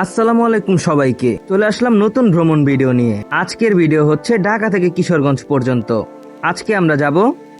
আসসালামু আলাইকুম সবাইকে। চলে আসলাম নতুন ভ্রমণ ভিডিও নিয়ে। আজকের ভিডিও হচ্ছে ঢাকা থেকে কিশোরগঞ্জ পর্যন্ত। আজকে আমরা যাব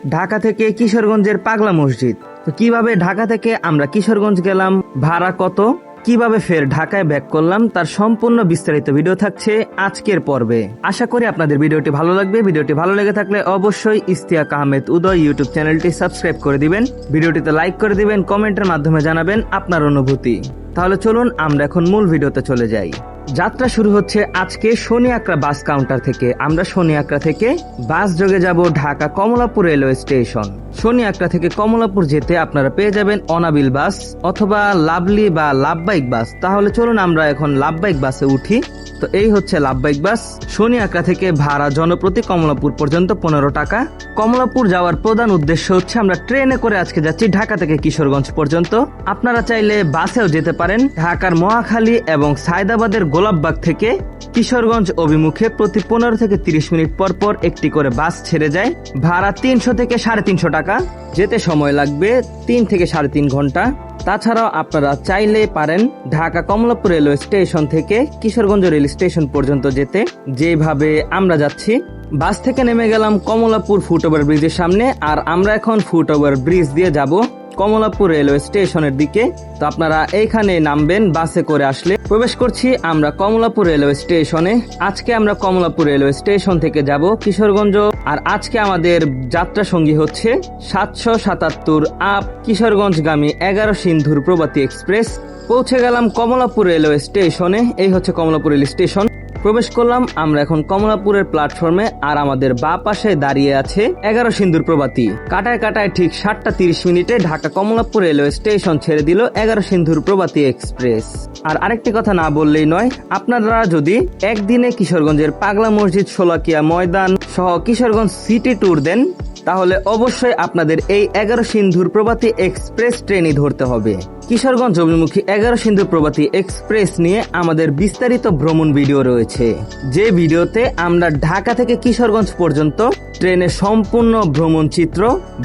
ঢাকা থেকে কিশোরগঞ্জের পাগলা মসজিদ। তো কীভাবে ঢাকা থেকে আমরা কিশোরগঞ্জ গেলাম, ভাড়া কত, কীভাবে ফের ঢাকায় ব্যাক করলাম, তার সম্পূর্ণ বিস্তারিত ভিডিও থাকছে আজকের পর্বে। আশা করি আপনাদের ভিডিওটি ভালো লাগবে। ভিডিওটি ভালো লেগে থাকলে অবশ্যই ইস্তিয়াক আহমেদ উদয় ইউটিউব চ্যানেলটি সাবস্ক্রাইব করে দিবেন। ভিডিওটিতে লাইক করে দিবেন, কমেন্টের মাধ্যমে জানাবেন আপনার অনুভূতি। তাহলে চলুন আমরা এখন মূল ভিডিওতে চলে যাই। যাত্রা শুরু হচ্ছে আজকে শনি আকরা বাস কাউন্টার থেকে। আমরা শনি আকরা থেকে বাস যোগে যাব ঢাকা কমলাপুর রেলওয়ে স্টেশন। শনি আকরা থেকে কমলাপুর যেতে আপনারা পেয়ে যাবেন অনাবিল বাস অথবা লাভলি বা লাভবাইক বাস। তাহলে চলুন আমরা এখন লাভবাইক বাসে উঠি। তো এই হচ্ছে লাভবাইক বাস। শনি আকরা থেকে ভাড়া জনপ্রতি কমলাপুর পর্যন্ত পনেরো টাকা। কমলাপুর যাওয়ার প্রধান উদ্দেশ্য হচ্ছে আমরা ট্রেনে করে আজকে যাচ্ছি ঢাকা থেকে কিশোরগঞ্জ পর্যন্ত। আপনারা চাইলে বাসেও যেতে পারেন ঢাকার মহাখালী এবং সায়দাবাদের গোলাপবাগ থেকে কিশোরগঞ্জ অভিমুখে প্রতি পনেরো থেকে তিরিশ মিনিট পর পর একটি করে বাস ছেড়ে যায়। ভাড়া তিনশো থেকে সাড়ে তিনশো টাকা। যেতে সময় লাগবে তিন থেকে সাড়ে তিন ঘণ্টা। তাছাড়াও আপনারা চাইলে পারেন ঢাকা কমলাপুর রেলওয়ে স্টেশন থেকে কিশোরগঞ্জ রেল স্টেশন পর্যন্ত যেতে। যেভাবে আমরা যাচ্ছি, বাস থেকে নেমে গেলাম কমলাপুর ফুটওভার ব্রিজের সামনে। আর আমরা এখন ফুটওভার ব্রিজ দিয়ে যাব। কমলাপুর রেলওয়ে স্টেশনের দিকে। তো আপনারা এইখানে নামবেন, বাসে করে আসলে। প্রবেশ করছি আমরা কমলাপুর রেলওয়ে স্টেশনে। আজকে আমরা কমলাপুর রেলওয়ে স্টেশন থেকে যাব কিশোরগঞ্জ। আর আজকে আমাদের যাত্রা সঙ্গী হচ্ছে সাতশো সাতাত্তর আপ কিশোরগঞ্জগামী এগারো সিন্ধুর প্রভাতী এক্সপ্রেস। পৌঁছে গেলাম কমলাপুর রেলওয়ে স্টেশনে। এই হচ্ছে কমলাপুর রেল স্টেশন। প্রবেশ করলাম, আমরা এখন কমলাপুরের প্ল্যাটফর্মে আর আমাদের বা পাশে দাঁড়িয়ে আছে এগারো সিন্ধুর প্রভাতী। কাটায় কাটায় ঠিক সাতটা তিরিশ মিনিটে ঢাকা কমলাপুর রেলওয়ে স্টেশন ছেড়ে দিল এগারো সিন্ধুর প্রভাতী এক্সপ্রেস আর আরেকটি কথা না বললেই নয়, আপনারা যদি একদিনে কিশোরগঞ্জের পাগলা মসজিদ সোলাকিয়া ময়দান সহ কিশোরগঞ্জ সিটি ট্যুর দেন, তাহলে অবশ্যই আপনাদের এই এগারো সিন্ধুর প্রভাতী এক্সপ্রেস ট্রেনই ধরতে হবে। কিশোরগঞ্জ অভিমুখী এগারো সিন্ধু প্রভাতী এক্সপ্রেস নিয়ে আমাদের বিস্তারিত ভ্রমণ ভিডিও রয়েছে। যে ভিডিওতে আমরা ঢাকা থেকে কিশোরগঞ্জ পর্যন্ত ট্রেনের সম্পূর্ণ ভ্রমণ চিত্র,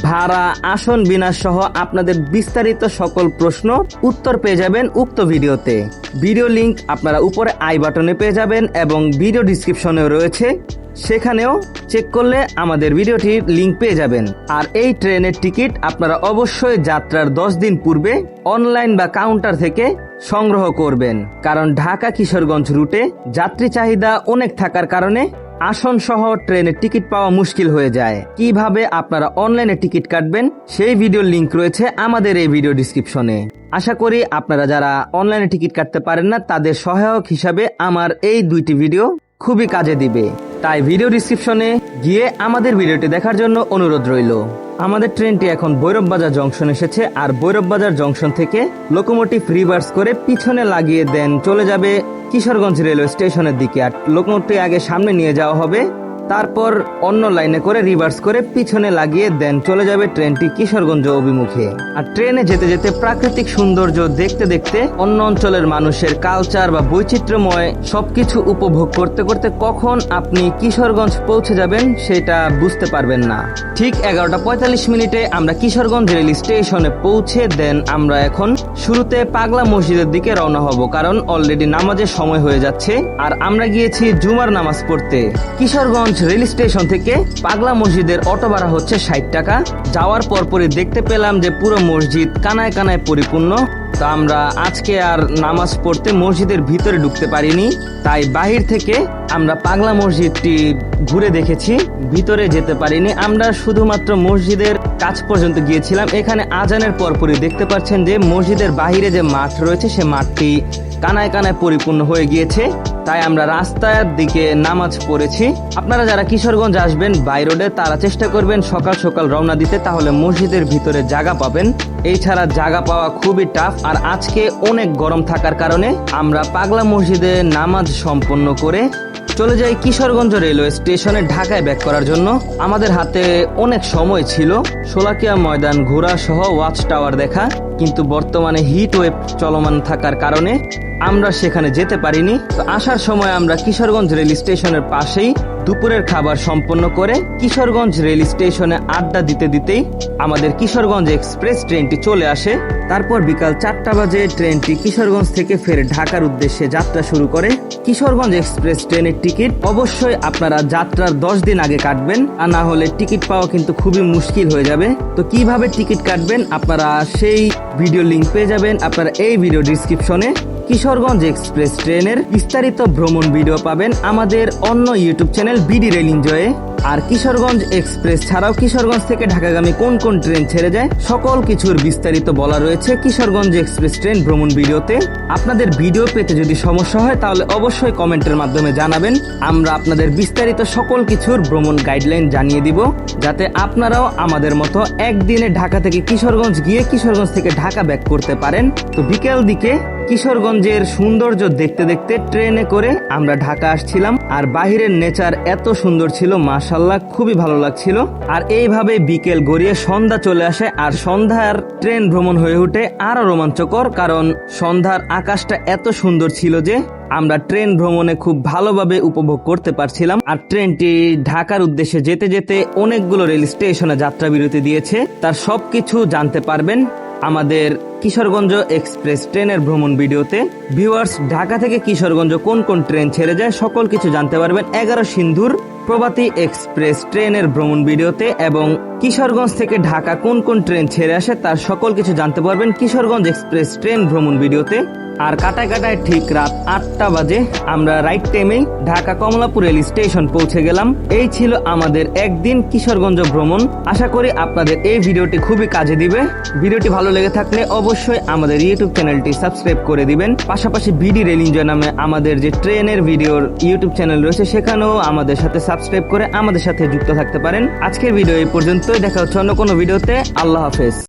ভাড়া, আসন বিনাশ সহ আপনাদের বিস্তারিত সকল প্রশ্ন উত্তর পেয়ে যাবেন উক্ত ভিডিওতে। ভিডিও লিংক আপনারা উপরে আই বাটনে পেয়ে যাবেন এবং ভিডিও ডিসক্রিপশনেও রয়েছে। সেখানেও চেক করলে আমাদের ভিডিওটির লিংক পেয়ে যাবেন। আর এই ট্রেনের টিকিট আপনারা অবশ্যই যাত্রার দশ দিন পূর্বে অনলাইন বা কাউন্টার থেকে সংগ্রহ করবেন। কারণ ঢাকা কিশোরগঞ্জ রুটে যাত্রী চাহিদা অনেক থাকার কারণে আসন সহ ট্রেনের টিকিট পাওয়া মুশকিল হয়ে যায়। কীভাবে আপনারা অনলাইনে টিকিট কাটবেন, সেই ভিডিওর লিংক রয়েছে আমাদের এই ভিডিও ডিসক্রিপশনে আশা করি আপনারা যারা অনলাইনে টিকিট কাটতে পারেন না, তাদের সহায়ক হিসাবে আমার এই দুইটি ভিডিও খুবই কাজে দিবে। তাই ভিডিও ডিসক্রিপশনে গিয়ে আমাদের ভিডিওটি দেখার জন্য অনুরোধ রইল। আমাদের ট্রেনটি এখন বৈরববাজার জংশন এসেছে আর বৈরববাজার জংশন থেকে লোকোমোটিভ রিভার্স করে পিছনে লাগিয়ে দেন চলে যাবে কিশোরগঞ্জ রেলওয়ে স্টেশনের দিকে। আর লোকোমোটিভ আগে সামনে নিয়ে যাওয়া হবে তারপর অন্য লাইনে করে রিভার্স করে পিছনে লাগিয়ে দেন চলে যাবে ট্রেনটি কিশোরগঞ্জ অভিমুখে। আর ট্রেনে যেতে যেতে প্রাকৃতিক সৌন্দর্য দেখতে দেখতে অন্য অঞ্চলের মানুষের কালচার বা বৈচিত্র্যময় সবকিছু উপভোগ করতে করতে কখন আপনি কিশোরগঞ্জ পৌঁছে যাবেন সেটা বুঝতে পারবেন না। ঠিক এগারোটা পঁয়তাল্লিশ মিনিটে আমরা কিশোরগঞ্জ রেল স্টেশনে পৌঁছে দেন আমরা এখন শুরুতে পাগলা মসজিদের দিকে রওনা হব কারণ অলরেডি নামাজের সময় হয়ে যাচ্ছে। আর আমরা গিয়েছি জুমার নামাজ পড়তে। কিশোরগঞ্জ রেল স্টেশন থেকে পাগলা মসজিদের অটো ভাড়া হচ্ছে ষাট টাকা। যাওয়ার পরপরই দেখতে পেলাম যে পুরো মসজিদ কানায় কানায় পরিপূর্ণ। তা আমরা আজকে আর নামাজ পড়তে মসজিদের ভিতরে ঢুকতে পারিনি। তাই বাহির থেকে আমরা পাগলা মসজিদটি ঘুরে দেখেছি। ভিতরে যেতে পারিনি। আমরা শুধুমাত্র মসজিদের কাজ পর্যন্ত গিয়েছিলাম। এখানে আজানের পরপরই দেখতে পাচ্ছেন যে মসজিদের বাহিরে যে মাঠ রয়েছে, সে মাঠটি কানায় কানায় পরিপূর্ণ হয়ে গিয়েছে। তাই আমরা রাস্তার দিকে নামাজ পড়েছি। আপনারা যারা কিশোরগঞ্জ আসবেন, বাই রোডে, তারা চেষ্টা করবেন সকাল সকাল রওনা দিতে, তাহলে মসজিদের ভিতরে জায়গা পাবেন। এছাড়া জায়গা পাওয়া খুবই টাফ আর আজকে অনেক গরম থাকার কারণে আমরা পাগলা মসজিদে নামাজ সম্পন্ন করে চলে যাই কিশোরগঞ্জ রেলওয়ে স্টেশনে ঢাকায় ব্যাক করার জন্য। আমাদের হাতে অনেক সময় ছিল। সোলাকিয়া ময়দান ঘোরা সহ ওয়াচ টাওয়ার দেখা, কিন্তু বর্তমানে হিট ওয়েভ চলমান থাকার কারণে আমরা সেখানে যেতে পারিনি। তো আসার সময় আমরা কিশোরগঞ্জ রেল স্টেশনের পাশেই দুপুরের খাবার সম্পন্ন করে কিশোরগঞ্জ রেল স্টেশনে আড্ডা দিতে দিতেই আমাদের কিশোরগঞ্জ এক্সপ্রেস ট্রেনটি চলে আসে। তারপর বিকাল চারটা বাজে ট্রেনটি কিশোরগঞ্জ থেকে ফের ঢাকার উদ্দেশ্যে যাত্রা শুরু করে। কিশোরগঞ্জ এক্সপ্রেস ট্রেনের টিকিট অবশ্যই আপনারা যাত্রার দশ দিন আগে কাটবেন। আর না হলে টিকিট পাওয়া কিন্তু খুবই মুশকিল হয়ে যাবে। তো কীভাবে টিকিট কাটবেন আপনারা সেই ভিডিও লিংক পেয়ে যাবেন। আপনারা এই ভিডিও ডিসক্রিপশনে কিশোরগঞ্জ এক্সপ্রেস ট্রেনের বিস্তারিত ভ্রমণ ভিডিও পাবেন আমাদের অন্য ইউটিউব চ্যানেল বিডি রেল এনজয়ে আর কিশোরগঞ্জ এক্সপ্রেস ছাড়াও কিশোরগঞ্জ থেকে ঢাকাগামী কোন কোন ট্রেন ছেড়ে যায়, সকল কিছুর বিস্তারিত বলা রয়েছে কিশোরগঞ্জ এক্সপ্রেস ট্রেন ভ্রমণ ভিডিওতে। আপনাদের ভিডিও পেতে যদি সমস্যা হয়, তাহলে অবশ্যই কমেন্টের মাধ্যমে জানাবেন। আমরা আপনাদের বিস্তারিত সকল কিছুর ভ্রমণ গাইডলাইন জানিয়ে দিব, যাতে আপনারাও আমাদের মতো একদিনে ঢাকা থেকে কিশোরগঞ্জ গিয়ে কিশোরগঞ্জ থেকে ঢাকা ব্যাক করতে পারেন। তো বিকেল দিকে কিশোরগঞ্জের সৌন্দর্য দেখতে দেখতে ট্রেনে করে আমরা ঢাকা আসছিলাম, আর বাহিরের নেচার এত সুন্দর ছিল মাশাল্লাহ খুবই ভালো লাগছিল। আর এইভাবে বিকেল গড়িয়ে সন্ধ্যা চলে আসে, আর সন্ধ্যার ট্রেন ভ্রমণ হয়ে ওঠে আরও রোমাঞ্চকর, কারণ সন্ধ্যার আকাশটা এত সুন্দর ছিল যে আমরা ট্রেন ভ্রমণে খুব ভালোভাবে উপভোগ করতে পারছিলাম। আর ট্রেনটি ঢাকার উদ্দেশ্যে যেতে যেতে অনেকগুলো রেল স্টেশনে যাত্রা বিরতি দিয়েছে। তার সবকিছু জানতে পারবেন আমাদের কিশোরগঞ্জ এক্সপ্রেস ট্রেনের ভ্রমণ ভিডিওতে ভিউয়ার্স, ঢাকা থেকে কিশোরগঞ্জ কোন কোন ট্রেন ছেড়ে যায় সকল কিছু জানতে পারবেন এগারো সিন্ধুর প্রভাতী এক্সপ্রেস ট্রেনের ভ্রমণ ভিডিওতে এবং কিশোরগঞ্জ থেকে ঢাকা কোন কোন ট্রেন ছেড়ে আসে তার সকল কিছু জানতে পারবেন কিশোরগঞ্জ এক্সপ্রেস ট্রেন ভ্রমণ ভিডিওতে। আর কাটায় কাটায় ঠিক রাত আটটা বাজে আমরা রাইট টাইমেই ঢাকা কমলাপুর রেল স্টেশন পৌঁছে গেলাম। এই ছিল আমাদের একদিন কিশোরগঞ্জ ভ্রমণ। আশা করি আপনাদের এই ভিডিওটি খুবই কাজে দিবে। ভিডিওটি ভালো লেগে থাকলে অবশ্যই আমাদের ইউটিউব চ্যানেলটি সাবস্ক্রাইব করে দিবেন। পাশাপাশি বিডি রেল এনজয় নামে আমাদের যে ট্রেনের ভিডিওর ইউটিউব চ্যানেল রয়েছে, সেখানেও আমাদের সাথে সাবস্ক্রাইব করে আমাদের সাথে যুক্ত থাকতে পারেন। আজকের ভিডিও এই পর্যন্তই। দেখা হচ্ছে অন্য কোনো ভিডিওতে। আল্লাহ হাফেজ।